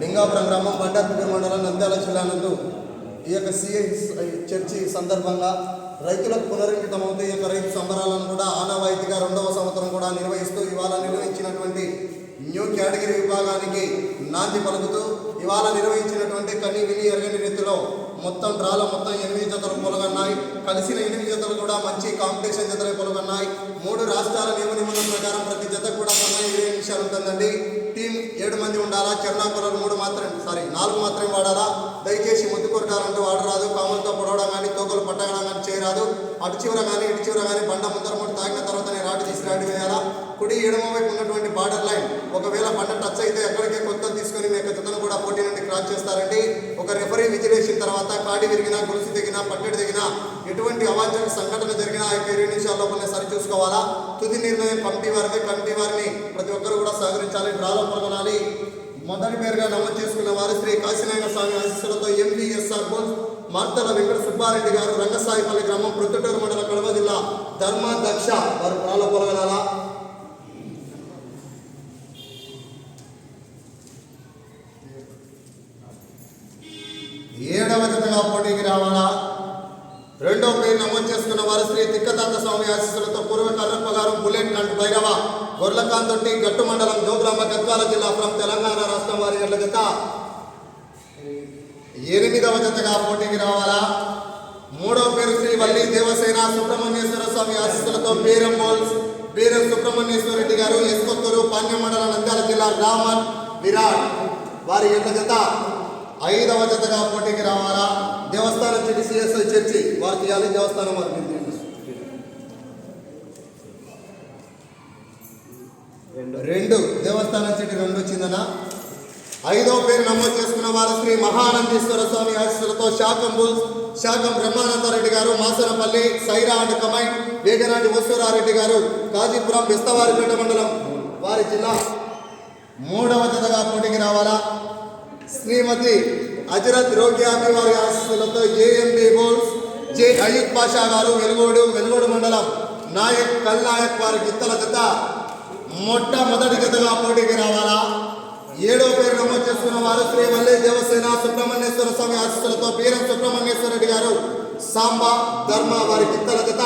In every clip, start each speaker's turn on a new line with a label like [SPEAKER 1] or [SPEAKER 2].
[SPEAKER 1] లింగాపురం గ్రామం బండార్పూర్ మండలం నంద్యాల జిల్లా నందు ఈ యొక్క సిఐ చర్చి సందర్భంగా రైతులకు పునరంకితమవుతూ ఈ యొక్క రైతు సంబరాలను కూడా ఆనవాయితీగా రెండవ సంవత్సరం కూడా నిర్వహిస్తూ ఇవాళ నిర్వహించినటువంటి న్యూ కేటగిరీ విభాగానికి నాంది పలుకుతూ ఇవాళ నిర్వహించినటువంటి కన్నీ విని ఎరగని రీతిలో మొత్తం డ్రాలో మొత్తం ఎనిమిది జతలు పొలగన్నాయి. కలిసిన ఎనిమిది జతలు కూడా మంచి కాంపిటీషన్ జతలు పొలగన్నాయి. మూడు రాష్ట్రాల నియమ నిబంధనల ప్రకారం ప్రతి జత కూడా సమయం ఇరవై నిమిషాలు ఉంటుందండి. టీం ఏడు మంది ఉండాలా? చిరునాకులలో మూడు మాత్రం సారీ నాలుగు మాత్రమే వాడాలా? దయచేసి ముద్దు కొరకాలంటూ వాడరాదు. కాములతో పొడవడం కానీ తోకలు పట్టగడం కానీ చేయరాదు. అటు చివర కానీ ఇటు చివర కానీ బండ ముందర మూడు తాగిన తర్వాతనే రాటు తీసి రాటు వేయాలా? కుడి ఎడమ వైపు ఉన్నటువంటి బార్డర్ లైన్ ఒకవేళ బండ టచ్ అయితే ఎక్కడికే కొత్త తీసుకొని మీ యొక్క జతను కూడా పోటీ క్రాస్ చేస్తారండి. ఒక రెఫరీ విజిలేషన్ తర్వాత కాడి విరిగినా గొలుసు దిగినా పట్టెడు దిగినా ఎటువంటి అవాంఛన సంఘటన జరిగినా ఆ యొక్క ఇరవై నిమిషాల లోపలనే సరి చూసుకోవాలా? తుది నిర్ణయం కమిటీ వారిని కమిటీ వారిని ప్రతి ఒక్కరు కూడా సహకరించాలి డ్రాలో పాల్గొనాలి. మొదటి పేరుగా నమోదు చేసుకున్న వారు శ్రీ కాశీనారాయణ స్వామి ఆశీస్సులతో ఎంవీఎస్ఆర్ బోల్స్ మార్తల వెంకట సుబ్బారెడ్డి గారు రంగసాయిపల్లి గ్రామం ప్రొద్దుటూరు మండలం కడప జిల్లా ధర్మ దక్ష వారు డ్రాలో పాల్గొనాలా? పోటీకి రావాలా? రెండో పేరు నమోదు చేసుకున్న వారు శ్రీ తిక్కదాత స్వామి ఆశీస్సులతో పూర్వ కర్రప్పగారు బుల్లెట్ కంట్ భైరవ గొర్లకాంతొట్టి గట్టు మండలం జోగులాంబ గద్వాల జిల్లా ఫ్రం తెలంగాణ రాష్ట్రం వారి ఏళ్ళ జత. ఎనిమిదవ జతగా పోటీకి రావాలా? మూడో పేరు శ్రీ వల్లి దేవసేన సుబ్రహ్మణ్యేశ్వర స్వామి ఆశీస్సులతో బీరం బోల్స్ బీరం సుబ్రహ్మణ్యేశ్వర రెడ్డి గారు ఎస్కొత్తూరు పాణ్య మండలం నంద్యాల జిల్లా రామన్ విరాట్ వారి యొక్క జత. ఐదవ జతగా పోటీకి రావాలా? తీయాలి దేవస్థానం వారు మీరు. రెండు. దేవస్థానం చెట్టు రెండు వచ్చిందనా ఐదో పేరు నమోదు చేసుకున్న వారు శ్రీ మహానందీశ్వర స్వామి ఆశీస్సులతో బుల్స్ శాఖం బ్రహ్మానందరెడ్డి గారు మాసనపల్లి సైరా అండ్ కమైన్ వేగనాటి వసూరారెడ్డి గారు కాజీపురం బెస్తవారిపేట మండలం వారి జిల్లా మూడవ జతగా పోటీకి రావాలా? శ్రీమతి అజరత్ రోగ్యామి వారి ఆశీస్సులతో AMB bulls J Ayub Pasha garu Velugodu Velugodu మండలం. నాయక్ కల్నాయక్ వారి గిత్తల జత మొట్టమొదటి జతగా పోటీకి రావాలా? ఏడో పేరు నమోదు చేసుకున్న వారు శ్రీ వల్లే దేవసేన సుబ్రహ్మణ్యేశ్వర స్వామి ఆశీస్సులతో పీరం సుబ్రహ్మణ్యేశ్వర రెడ్డి గారు సాంబ ధర్మ వారి గిత్తల జత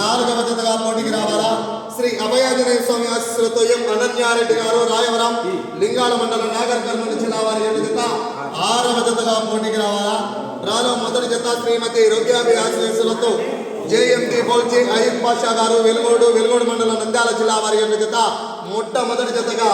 [SPEAKER 1] నాలుగవ జతగా పోటీకి రావాలా? శ్రీ అభయాంజనేయ స్వామి ఆశీస్సులతో ఎం అనన్యారెడ్డి గారు రాయవరం లింగాల మండలం నాగర్ కర్నూలు జిల్లా వారి ఏడు జత ఆరవ జతగా పోటీకి రావాలా? రాలో మొదటి జత శ్రీమతి రోగ్యాభి ఆశీస్సులతో జేఎండి బోల్చి అయ్యబ్ పాషా గారు వెలుగోడు వెలుగోడు మండలం నంద్యాల జిల్లా వారి యొక్క జత. మొట్టమొదటి జతగా